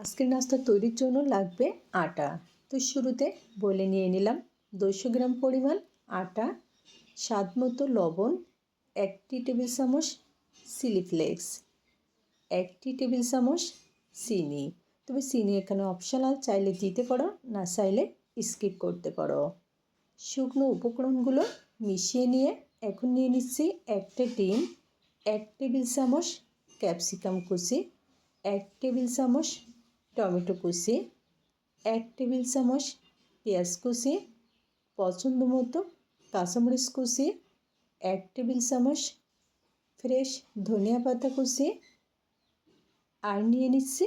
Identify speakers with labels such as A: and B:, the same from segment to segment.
A: আজকের নাস্তা তৈরির জন্য লাগবে আটা। তো শুরুতে বলে নিয়ে নিলাম দুশো গ্রাম পরিমাণ আটা, স্বাদ মতো লবণ একটি টেবিল চামচ চিলি ফ্লেক্স একটি টেবিল চামচ চিনি। তবে চিনি এখানে অপশনাল, চাইলে দিতে পারো, না চাইলে স্কিপ করতে পারো। শুকনো উপকরণগুলো মিশিয়ে নিয়ে এখন নিয়ে নিচ্ছি একটা ডিম, এক টেবিল চামচ ক্যাপসিকাম কুচি, এক টেবিল চামচ টমেটো কুচি এক টেবিল চামচ পেঁয়াজ কুচি পছন্দ মতো কাঁচামরিচ কুচি এক টেবিল চামচ ফ্রেশ ধনিয়া পাতা কুচি আর নিয়ে নিচ্ছি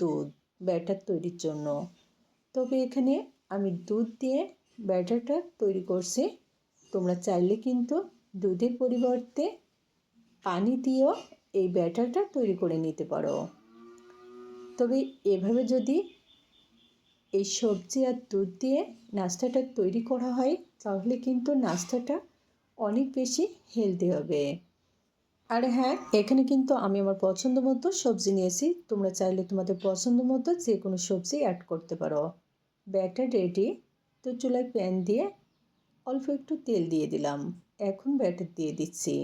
A: দুধ, ব্যাটার তৈরির জন্য। তবে এখানে আমি দুধ দিয়ে ব্যাটারটা তৈরি করছি। তোমরা চাইলে কিন্তু দুধের পরিবর্তে পানি দিয়েও এই ব্যাটারটা তৈরি করে নিতে পারো। তবে এভাবে যদি এই সবজি আর দুধ দিয়ে নাস্তাটা তৈরি করা হয়, তাহলে কিন্তু নাস্তাটা অনেক বেশি হেলদি হবে। আর হ্যাঁ এখানে কিন্তু আমি আমার পছন্দ মতো সবজি নিয়েছি। তোমরা চাইলে তোমাদের পছন্দ মতো যে কোনো সবজি অ্যাড করতে পারো। ব্যাটার রেডি তো চুলায় প্যান দিয়ে অল্প একটু তেল দিয়ে দিলাম। এখন ব্যাটার দিয়ে দিচ্ছি।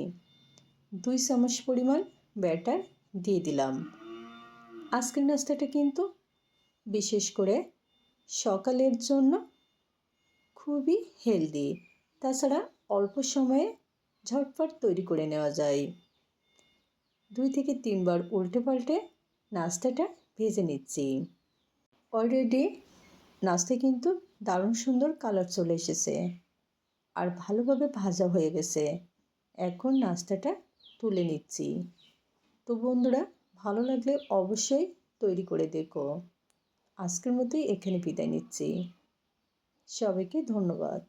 A: দুই চামচ পরিমাণ ব্যাটার দিয়ে দিলাম। আজকের নাস্তাটা কিন্তু বিশেষ করে সকালের জন্য খুবই হেলদি। তাছাড়া অল্প সময়ে ঝটপট তৈরি করে নেওয়া যায়। দুই থেকে তিনবার উল্টে পাল্টে নাস্তাটা ভেজে নিচ্ছি। অলরেডি নাস্তায় কিন্তু দারুণ সুন্দর কালার চলে এসেছে আর ভালোভাবে ভাজা হয়ে গেছে। এখন নাস্তাটা তুলে নিচ্ছি। তো বন্ধুরা ভালো লাগলে অবশ্যই তৈরি করে দেখো। আজকের মতোই এখানে বিদায় নিচ্ছি। সবাইকে ধন্যবাদ।